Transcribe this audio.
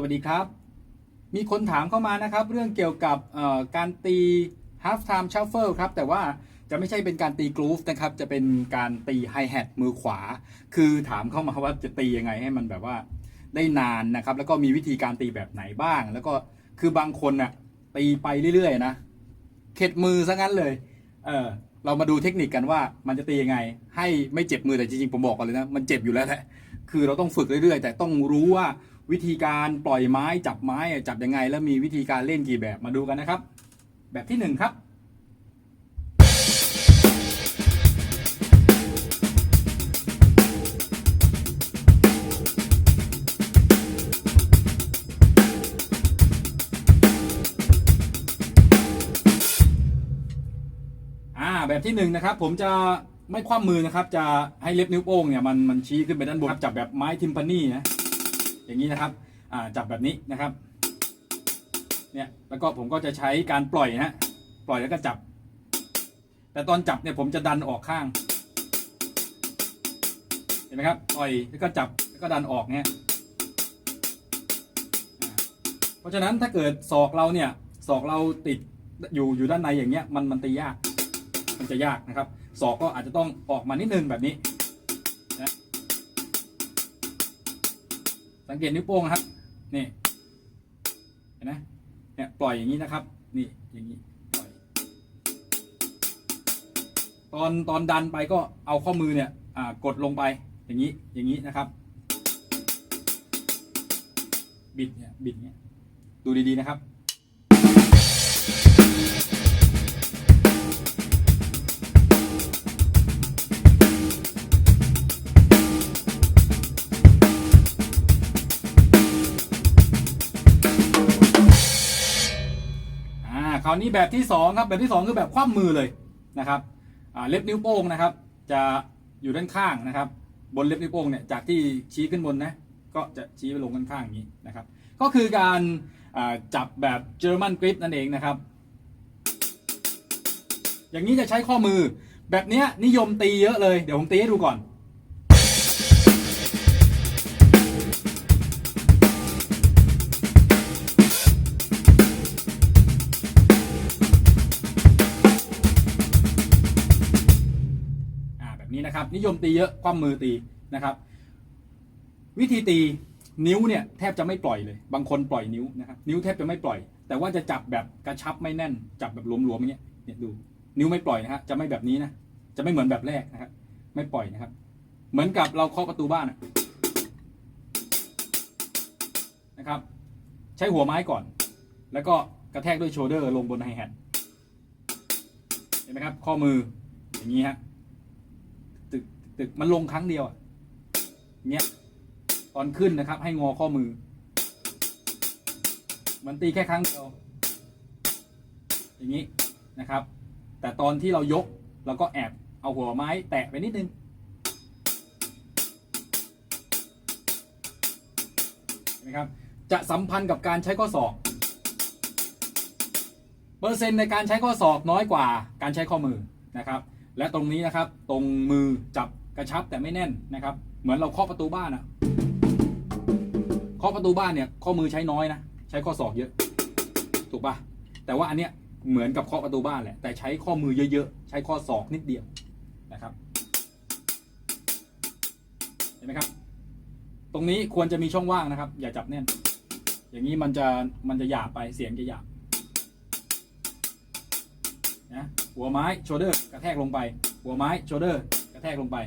สวัสดีครับ มีคนถามเข้ามานะครับ เรื่องเกี่ยวกับการตี half time shuffle ครับ แต่ว่าจะไม่ใช่เป็นการตีกรูฟนะครับ จะเป็นการตี hi hat มือขวา คือถามเข้ามาว่าจะตียังไงให้มันแบบว่าได้นานนะครับ แล้วก็มีวิธีการตีแบบไหนบ้าง แล้วก็คือบางคนน่ะตีไปเรื่อยๆนะ เข็ดมือซะงั้นเลย เออเรามาดูเทคนิคกันว่ามันจะตียังไง ให้ไม่เจ็บมือแต่จริงๆผมบอกก่อนเลยนะ มันเจ็บอยู่แล้วแหละ คือเราต้องฝึกเรื่อยๆ แต่ต้องรู้ว่า วิธีการปล่อยไม้จับไม้จับยังไง แล้วมีวิธีการเล่นกี่แบบมาดูกันนะครับ แบบที่หนึ่งครับ อ่าแบบที่หนึ่งนะครับ ผมจะไม่คว่ำมือนะครับ จะให้เล็บนิ้วโป้งเนี่ยมันมันชี้ขึ้นไปด้านบนครับจับแบบไม้ทิมพานี่นะ อย่างนี้นะครับจับแบบนี้นะครับเนี่ยแล้วก็ผมก็จะใช้การปล่อยนะปล่อยแล้วก็จับ แต่ตอนจับเนี่ยผมจะดันออกข้าง เห็นไหมครับ ปล่อยแล้วก็จับแล้วก็ดันออกเนี่ยเพราะฉะนั้นถ้าเกิดศอกเราเนี่ยศอกเราติดอยู่อยู่ด้านในอย่างเงี้ยมันมันตียาก มันจะยากนะครับศอกก็อาจจะต้องออกมานิดนึงแบบนี้ สังเกตนิ้วโป้งนะครับ นี่ เห็นไหมเนี่ยปล่อยอย่างนี้นะครับ นี่อย่างนี้ปล่อย ตอนตอนดันไปก็เอาข้อมือเนี่ยอ่ากดลงไปอย่างนี้อย่างนี้นะครับ บิดเนี่ยบิดเนี่ยดูดีๆนะครับ ราวนี้แบบที่สองครับแบบที่สองคือแบบคว่ำมือเลยนะครับเล็บนิ้วโป้งนะครับ จะอยู่ด้านข้างนะครับ บนเล็บนิ้วโป้งเนี่ยจากที่ชี้ขึ้นบนนะก็จะชี้ไปลงด้านข้างอย่างนี้นะครับ ก็คือการจับแบบเจอร์มันกริปนั่นเองนะครับ อย่างนี้จะใช้ข้อมือแบบนี้นิยมตีเยอะเลยเดี๋ยวผมตีให้ดูก่อน นี้นะครับ นิยมตีเยอะคว่ำมือตีนะครับ วิธีตีนิ้วเนี่ยแทบจะไม่ปล่อยเลย บางคนปล่อยนิ้วนะครับนิ้วแทบจะไม่ปล่อย แต่ว่าจะจับแบบกระชับไม่แน่น จับแบบหลวมๆอย่างเงี้ยเนี่ยดูนิ้วไม่ปล่อยนะฮะจะไม่แบบนี้นะจะไม่เหมือนแบบแรกนะครับ ไม่ปล่อยนะครับ เหมือนกับเราเคาะประตูบ้านนะครับ ใช้หัวไม้ก่อน แล้วก็กระแทกด้วยโชเดอร์ลงบนไฮแฮทเห็นไหมครับ ข้อมืออย่างนี้ฮะ ตึกมันลงครั้งเดียวอะเนี้ยตอนขึ้นนะครับ ให้งอข้อมือ มันตีแค่ครั้งเดียวอย่างนี้นะครับ แต่ตอนที่เรายกเราก็แอบเอาหัวไม้แตะไปนิดนึงเห็นไหมครับจะสัมพันธ์กับการใช้ข้อศอกเปอร์เซ็นต์ในการใช้ข้อศอกน้อยกว่าการใช้ข้อมือนะครับ และตรงนี้นะครับ ตรงมือจับ กระชับแต่ไม่แน่นนะครับ เหมือนเราเคาะประตูบ้านอะเคาะประตูบ้านเนี่ยข้อมือใช้น้อยนะใช้ข้อศอกเยอะ ถูกปะแต่ว่าอันเนี้ยเหมือนกับเคาะประตูบ้านแหละแต่ใช้ข้อมือเยอะๆ ใช้ข้อศอกนิดเดียวนะครับเห็นไหมครับ ตรงนี้ควรจะมีช่องว่างนะครับ อย่าจับแน่น อย่างนี้มันจะมันจะหยาบไปเสียงจะหยาบนะหัวไม้โชเดอร์กระแทกลงไป หัวไม้โชเดอร์กระแทกลงไป